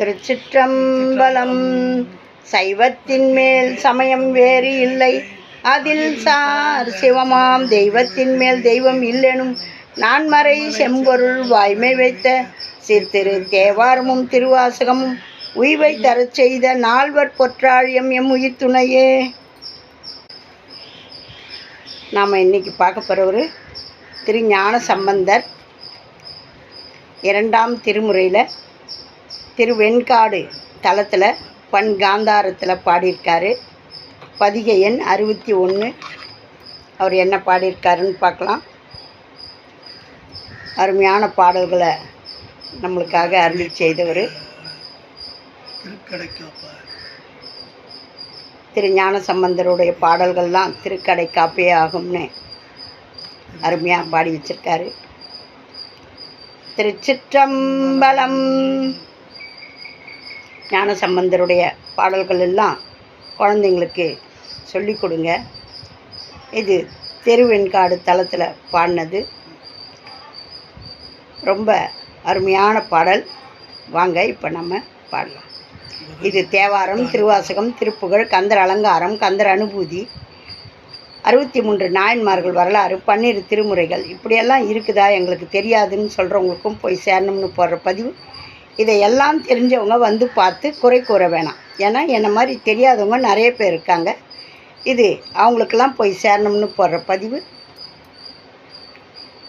திருச்சிற்றம்பலம். சைவத்தின் மேல் சமயம் வேறு இல்லை. அதில் சார் சிவமாம் தெய்வத்தின் மேல் தெய்வம் இல்லெனும் நான்மறை செம்பொருள் வாய்மை வைத்த சிறு தேவாரமும் திருவாசகமும் உய்வை தரச் செய்த நால்வர் பொற்றாழியம் எம் உயிர் துணையே. நாம் இன்னைக்கு பார்க்க போகிறவர் திரு ஞான சம்பந்தர். இரண்டாம் திருமுறையில் திருவெண்காடு தளத்தில் பண் காந்தாரத்தில் பாடியிருக்காரு. பதிகை எண் அறுபத்தி ஒன்று அவர் என்ன பாடியிருக்காருன்னு பார்க்கலாம். அருமையான பாடல்களை நம்மளுக்காக அருளி செய்தவர். திரு ஞான சம்பந்தருடைய பாடல்கள்லாம் திருக்கடை காப்பே ஆகும்னு அருமையாக பாடி வச்சிருக்காரு. திருச்சிற்றம்பலம் ஞான சம்பந்தருடைய பாடல்கள் எல்லாம் குழந்தைங்களுக்கு சொல்லி கொடுங்க இது தெருவெண்காடு தளத்தில் பாடினது. ரொம்ப அருமையான பாடல். வாங்க இப்போ நம்ம பாடலாம். இது தேவாரம் திருவாசகம் திருப்புகழ் கந்தர் அலங்காரம் கந்தர் அனுபூதி அறுபத்தி மூன்று நாயன்மார்கள் வரலாறு பன்னிரு திருமுறைகள். இப்படியெல்லாம் இருக்குதா எங்களுக்கு தெரியாதுன்னு சொல்கிறவங்களுக்கும் போய் சேரணும்னு போடுற பதிவு. இதையெல்லாம் தெரிஞ்சவங்க வந்து பார்த்து குறை கூற வேணாம். ஏன்னா என்னை மாதிரி தெரியாதவங்க நிறைய பேர் இருக்காங்க. இது அவங்களுக்கெல்லாம் போய் சேரணும்னு போடுற பதிவு.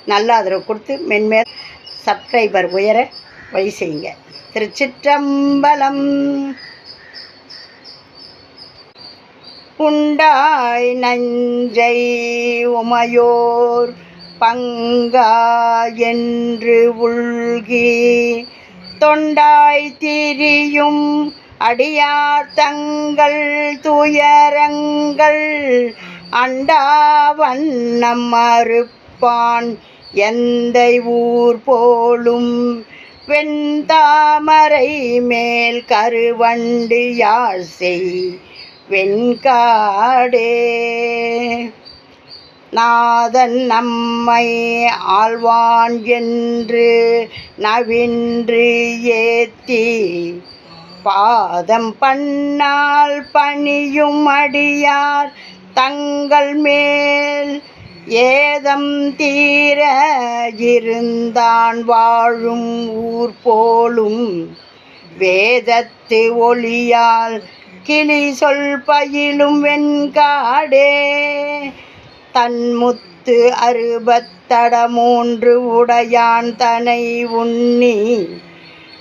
நல்ல ஆதரவு கொடுத்து மென்மேல் சப்ஸ்கிரைபர் உயர வழி செய்யுங்க. திருச்சிற்றம்பலம். உண்டாய் நஞ்சை உமையோர் பங்கா என்று உள்கி தொண்டாய் திரியும் அடியார் தங்கள் துயரங்கள். அண்டாவண்ணம் மறுப்பான் எந்த ஊர் போலும். வெண்தாமரை மேல் கருவண்டு யாழ் செய் வெண்காடே. நாதன் நம்மை ஆழ்வான் என்று நவின்று ஏத்தி பாதம் பண்ணால் பணியும் அடியார் தங்கள் மேல் ஏதம் தீர இருந்தான் வாழும் ஊர் போலும். வேதத்து ஒளியால் கிளி சொல் பயிலும் வெண்காடே தன்முத்து அறுபத்தட மூன்று உடையான் தனை உண்ணி.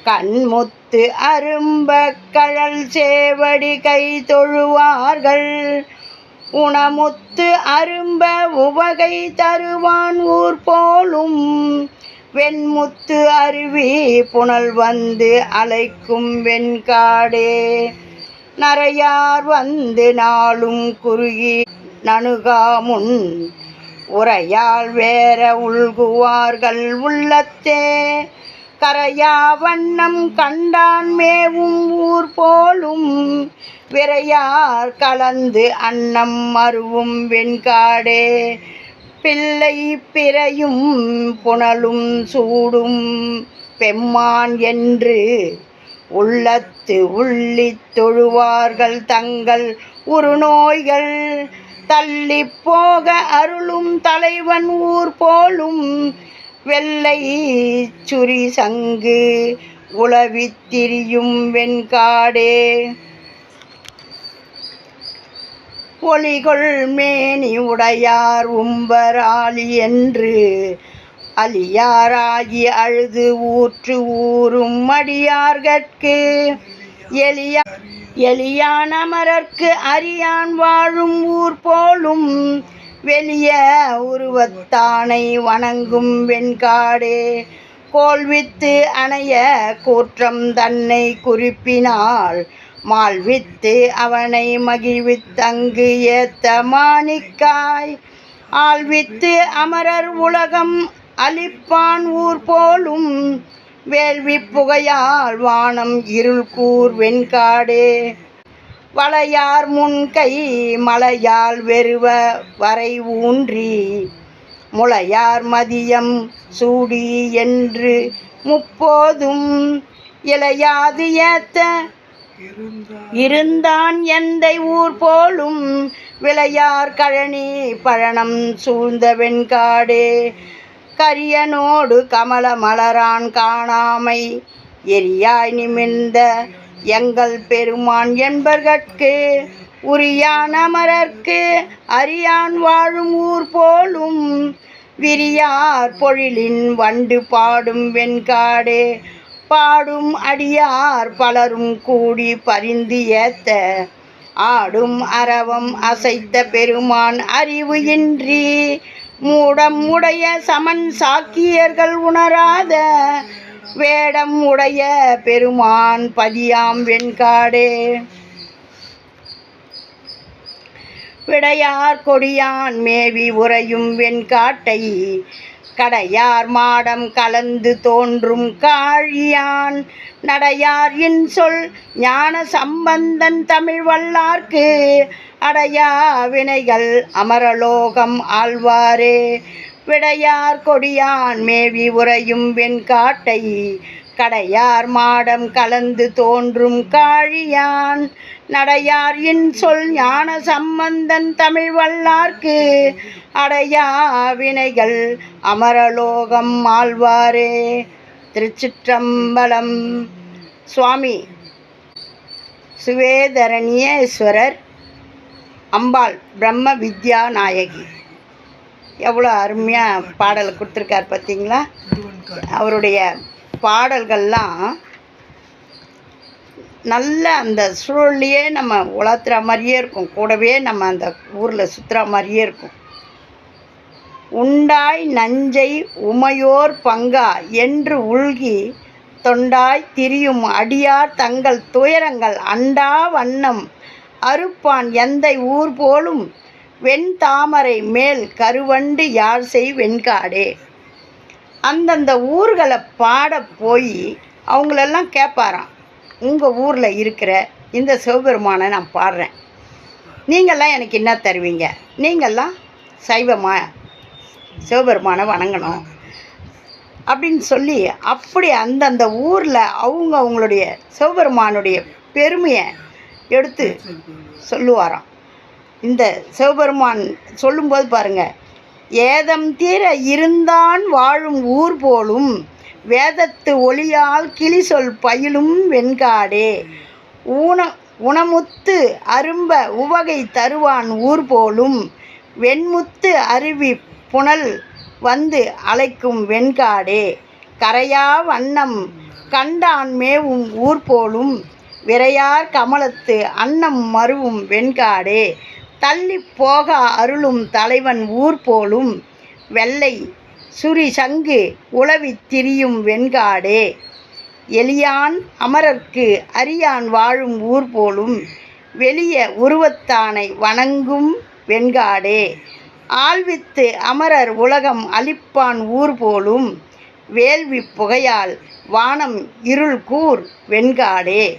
கண்முத்து அரும்ப கழல் சேவடி கை தொழுவார்கள். உணமுத்து அரும்ப உவகை தருவான் ஊர் போலும். வெண்முத்து அருவி புனல் வந்து அலைக்கும் வெண்காடே. நரையார் வந்து நாளும் குறுகி நணுகாமுன் உரையால் வேற உள்குவார்கள் உள்ளத்தே. கரையா வண்ணம் கண்டான் மேவும் ஊர் போலும் விரையார் கலந்து அன்னம் மருவும் வெண்காடே. பிள்ளை பிறையும் புனலும் சூடும் பெம்மான் என்று உள்ளத்து உள்ளித் தொழுவார்கள் தங்கள் உருநோய்கள். தள்ளி போக அருளும் தலைவன் ஊர் போலும் வெள்ளை சுரி சங்கு உளவித் திரியும் வெண்காடே. ஒளிகொள் மேனி உடையார் உம்பராளி என்று அலியாராகி அழுது ஊற்று ஊறும் அடியார்கட்கு. எளியார் எளியான் அமரர்க்கு அரியான் வாழும் ஊர் போலும் வெளிய உருவத்தானை வணங்கும் வெண்காடே. கோல்வித்து அணைய கூற்றம் தன்னை குறிப்பினால் மால்வித்து அவனை மகிழ்வித்தங்கு ஏத்த மாணிக்காய். ஆழ்வித்து அமரர் உலகம் அழிப்பான் ஊர் போலும் வேள்வி புகையால் வானம் இருள் கூர் வெண்காடே. வளையார் முன்கை மலையால் வெறுவ வரை ஊன்றி. முளையார் மதியம் சூடி என்று முப்போதும் இளையாது ஏத்த. இருந்தான் எந்தை ஊர் போலும் விளையார் கழனி பழனம் சூழ்ந்த வெண்காடே. கரியனோடு கமல மலரான் காணாமை. எரியாய் நிமிர்ந்த எங்கள் பெருமான் என்பர்கட்கு உரியான் அமரர்க்கு அரியான் வாழும் ஊர் போலும் விரியார் பொழிலின் வண்டு பாடும் வெண்காடே. பாடும் அடியார் பலரும் கூடி பரிந்து ஏத்த ஆடும் அரவம் அசைத்த பெருமான் அறிவு இன்றி மூடம் உடைய சமன் சாக்கியர்கள் உணராத வேடம் உடைய பெருமான் பதியாம் வெண்காடே. விடையார் கொடியான் மேவி உறையும் வெண்காட்டை கடையார் மாடம் கலந்து தோன்றும் காழியான். நடையார் இன்சொல் ஞான சம்பந்தன் தமிழ் வல்லார்க்கு அடையா வினைகள் அமரலோகம் ஆழ்வாரே. விடையார் கொடியான் மேவி உறையும் வெண்காட்டை கடையார் மாடம் கலந்து தோன்றும் காழியான். நடையார் இன்சொல் ஞான சம்பந்தன் தமிழ் வல்லார்க்கு அடையா வினைகள் அமரலோகம் ஆழ்வாரே. திருச்சிற்றம்பலம் சுவாமி சுவேதரணியேஸ்வரர் அம்பாள் பிரம்ம வித்யா நாயகி. எவ்வளோ அருமையாக பாடல் கொடுத்துருக்கார் பார்த்தீங்களா? அவருடைய பாடல்கள்லாம் நல்ல அந்த சூழல்லையே நம்ம உலர்த்துற மாதிரியே இருக்கும். கூடவே நம்ம அந்த ஊரில் சுற்றுற மாதிரியே இருக்கும். உண்டாய் நஞ்சை உமையோர் பங்கா என்று உள்கி தொண்டாய் திரியும் அடியார் தங்கள் துயரங்கள் அண்டா வண்ணம் அறுப்பான் எந்தை ஊர் போலும் வெண்தாமரை மேல் கருவண்டு யார் செய் வெண்காடே. அந்தந்த ஊர்களை பாட போய் அவங்களெல்லாம் கேட்பாராம் உங்கள் ஊரில் இருக்கிற இந்த சிவபெருமானை நான் பாடுறேன். நீங்கள்லாம் எனக்கு என்ன தருவீங்க? நீங்கள்லாம் சைவமா சிவபெருமானை வணங்கணும். அப்படின்னு சொல்லி அப்படி அந்தந்த ஊரில் அவங்க அவங்களுடைய சிவபெருமானுடைய பெருமையை எடுத்து சொல்லுவாராம். இந்த சிவபெருமான் சொல்லும்போது பாருங்க ஏதம் தீர இருந்தான் வாழும் ஊர் போலும் வேதத்து ஒளியால் கிளி சொல் பயிலும் வெண்காடே. ஊன உணமுத்து அரும்ப உவகை தருவான் ஊர் போலும் வெண்முத்து அருவி புனல் வந்து அழைக்கும் வெண்காடே. கரையா வண்ணம் கண்டான் மேவும் ஊர் போலும் விரையார் கமலத்து அன்னம் மருவும் வெண்காடே. தள்ளி போக அருளும் தலைவன் ஊர் போலும் வெள்ளை சுரி சங்கு உளவித் திரியும் வெண்காடே. எலியான் அமரர்க்கு அரியான் வாழும் ஊர் போலும் வெளிய உருவத்தானை வணங்கும் வெண்காடே. ஆழ்வித்து அமரர் உலகம் அளிப்பான் ஊர் போலும் வேள்வி புகையால் வானம் இருள் கூர் வெண்காடே.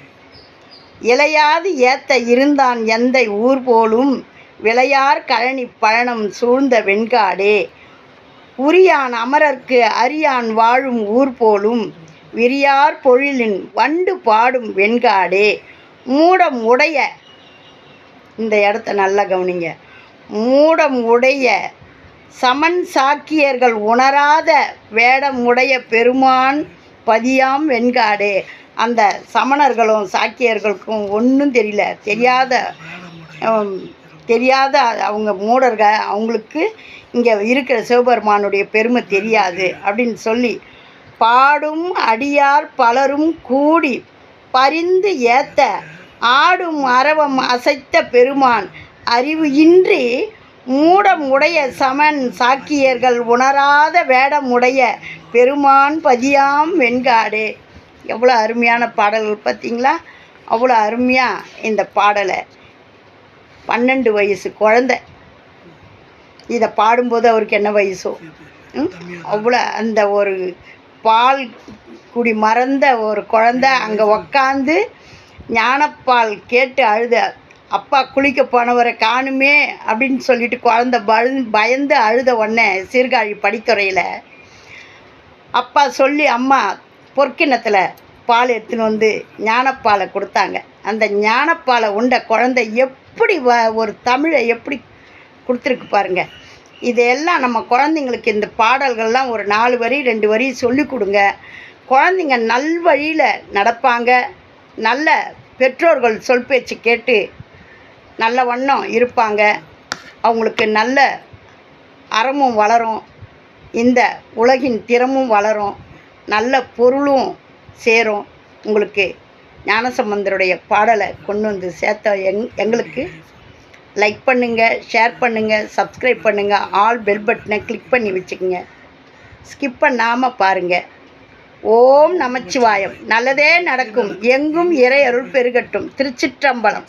இலையாது ஏத்த இருந்தான் எந்தை ஊர் போலும் விளையார் கழனி பழனம் சூழ்ந்த வெண்காடே. உரியான் அமரர்க்கு அரியான் வாழும் ஊர் போலும் விரியார் பொழிலின் வண்டு பாடும் வெண்காடே. மூடம் உடைய இந்த இடத்த நல்லா கவனிங்க. மூடம் உடைய சமன் சாக்கியர்கள் உணராத வேடம் உடைய பெருமான் பதியாம் வெண்காடே. அந்த சமணர்களும் சாக்கியர்களுக்கும் ஒன்றும் தெரியல. தெரியாத தெரியாத அவங்க மூடர்க அவங்களுக்கு இங்கே இருக்கிற சிவபெருமானுடைய பெருமை தெரியாது அப்படின்னு சொல்லி பாடும் அடியார் பலரும் கூடி பரிந்து ஏத்த ஆடும் அரவம் அசைத்த பெருமான் அறிவு இன்றி மூடம் உடைய சமன் சாக்கியர்கள் உணராத வேடம் உடைய பெருமான் பதியாம் வெண்காடு. எவ்வளோ அருமையான பாடல்கள் பார்த்தீங்களா? அவ்வளோ அருமையாக இந்த பாடலை. பன்னெண்டு வயசு குழந்தை. இதை பாடும்போது அவருக்கு என்ன வயசோ? அவ்வளோ அந்த ஒரு பால் குடி மறந்த ஒரு குழந்தை அங்கே உக்காந்து ஞானப்பால் கேட்டு அழுத அப்பா குளிக்க போனவரை காணுமே அப்படின்னு சொல்லிட்டு குழந்த பயந்து பயந்து அழுத உடனே சீர்காழி படித்துறையில் அப்பா சொல்லி அம்மா பொற்கிணத்தில் பால் எடுத்துன்னு வந்து ஞானப்பாலை கொடுத்தாங்க. அந்த ஞானப்பாலை உண்ட குழந்தை எப்படி வ ஒரு தமிழை எப்படி கொடுத்துருக்கு பாருங்க. இதையெல்லாம் நம்ம குழந்தைங்களுக்கு இந்த பாடல்கள்லாம் ஒரு நாலு வரி ரெண்டு வரி சொல்லி கொடுங்க. குழந்தைங்க நல்வழியில் நடப்பாங்க. நல்ல பெற்றோர்கள் சொல் பேச்சு கேட்டு நல்ல வண்ணம் இருப்பாங்க. அவங்களுக்கு நல்ல அறமும் வளரும். இந்த உலகின் திறமும் வளரும். நல்ல பொருளும் சேரும். உங்களுக்கு ஞானசம்பந்தருடைய பாடலை கொண்டு வந்து சேர்த்த எங் எங்களுக்கு லைக் பண்ணுங்கள் ஷேர் பண்ணுங்கள் சப்ஸ்கிரைப் பண்ணுங்கள் ஆல் பெல் பட்டனை கிளிக் பண்ணி வச்சுக்கோங்க. ஸ்கிப் பண்ணாமல் பாருங்கள் ஓம் நமச்சிவாயம். நல்லதே நடக்கும். எங்கும் இறை அருள் பெருகட்டும். திருச்சிற்றம்பலம்.